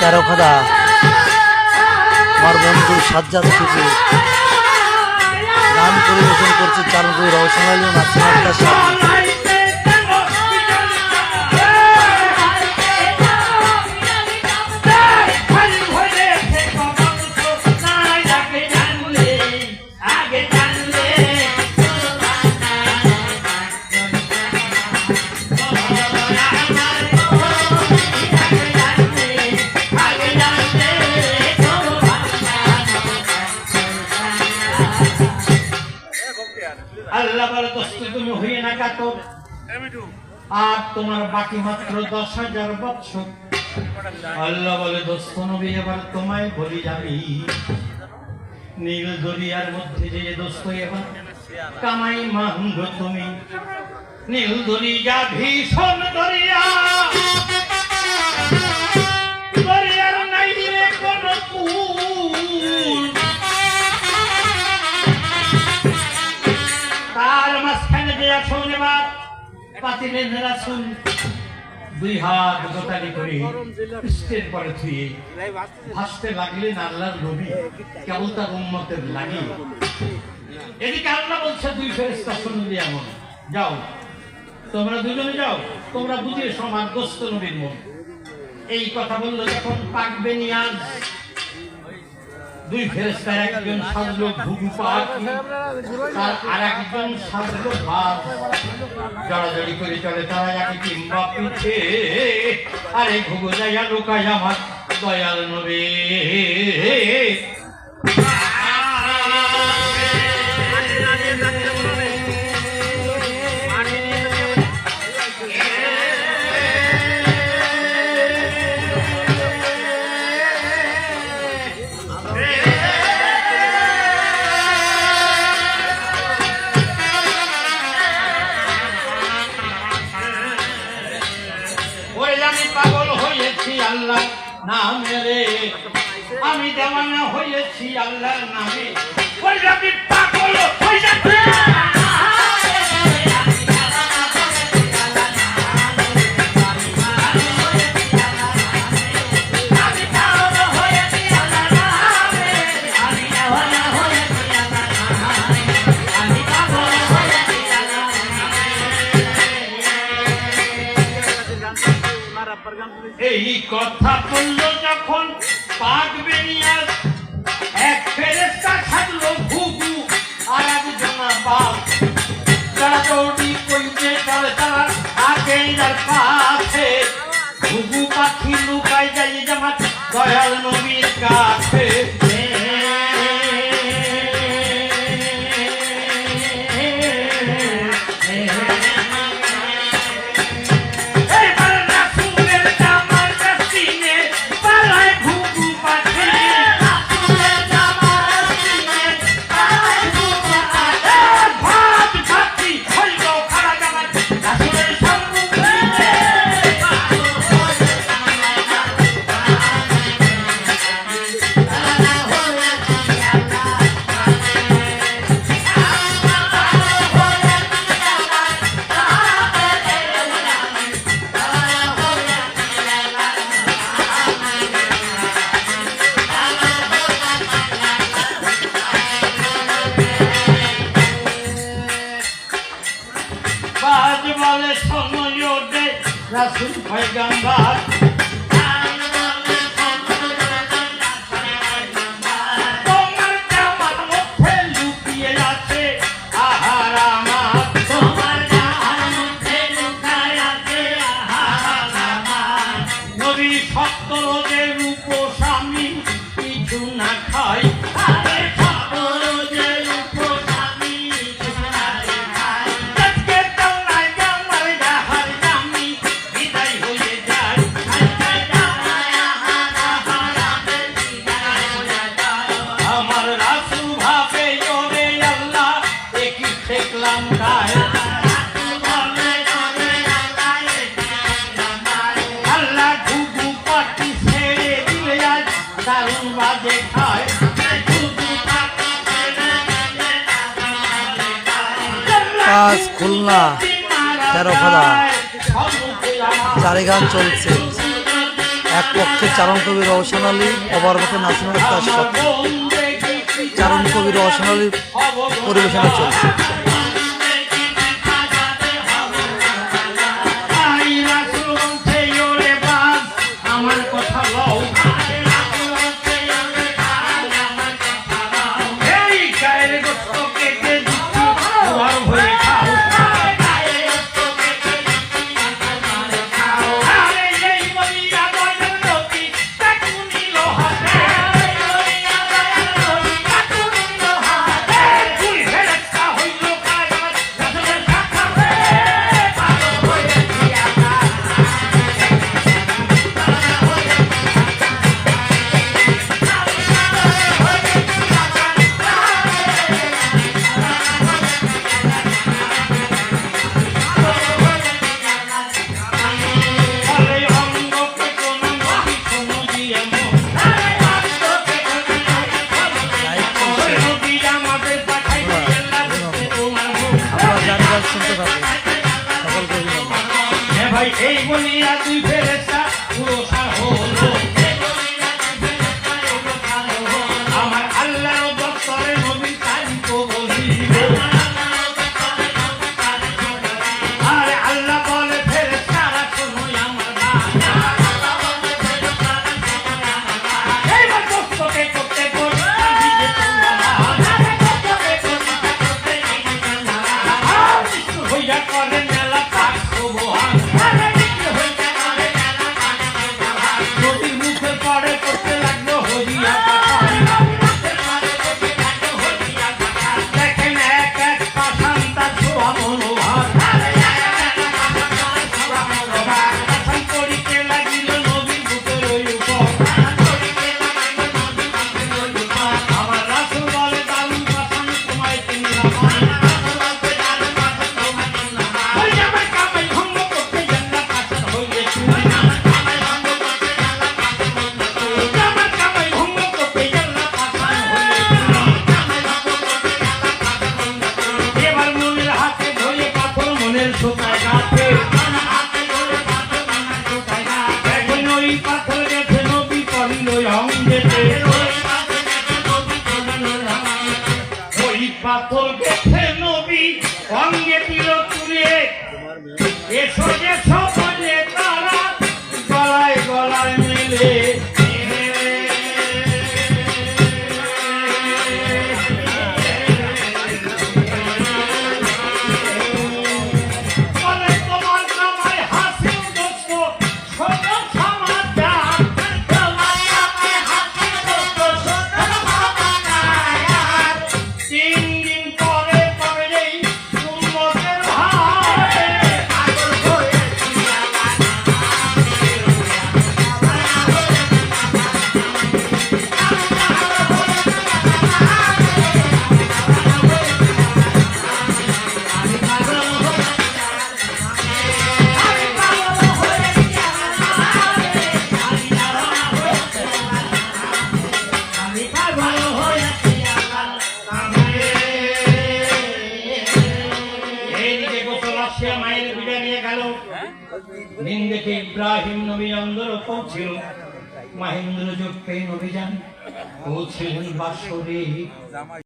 তেরো খাদা। আমার বন্ধু সাজ্জাদ থেকে গান পরিবেশন করছে চারণ রওশন নাচ ও নাসিম সাথে। তুমি হয়ে না কাতো আর তোমার বাকি মাত্র দশ হাজার বৎসর। আল্লাহ বলে দোস্ত নবী এবার তোমায় বলি যাবি নীল দরিয়ার মধ্যে যে দোস্ত এবার কামাই মাহ তুমি। নীল দরিয়া ভীষণ পাতিলেন রাসুল করে পরে ভাসতে লাগলেন নবী কেবল তার উম্মতের লাগি। এদিকে আল্লাহ বলছে, দুই ফেরেস্তা শুনুন এমন। যাও, তোমরা দুজনে যাও, তোমরা বুঝিয়ে গোস্ত নবীর মন। এই কথা বলল যখন পাকবে নিয়াজ দুই ফেরেস্তার একজন সাজলো ঘুঘু পাখি, তার আর একজন সাজলো ভাত। জড়াজড়ি করে চলে তারা যাকে কিংবা পিছে আরে ঘুঘু জায়গা লোকাই আমার দয়াল নবে। নামে রে আমি দেওয়ানা হয়েছি আল্লাহর নামে। ওই আমি পাগল এই কথা বলল যখন পাক বেনিয়াজ, এক ফেরেস্তা থাকল ঘুঘু আর একজনা বাপ তারা দৌড়ি কইতে চলে তারা আগে যার পাশে ঘুঘু পাখি লুকাই বলে সময় দে রাসুল পয়গম্বর দারুণ খুলনা, তেরো খোলা চারি গান চলছে। এক পক্ষে চারণ কবি রহসান আলী অবার পক্ষে নাসিমের চারণ কবি রহসান আলী পরিবেশনা চলছে। দুনিয়া তুই ফেরেস্তা পুরস্কার হলো সঙ্গে দিল তুমি এসো যে সমাজে দিন দেখে ইব্রাহিম নবী অন্দর পৌঁছিল মহেন্দ্র যজ্ঞে নবী যান। পৌঁছিলেন বাসরে।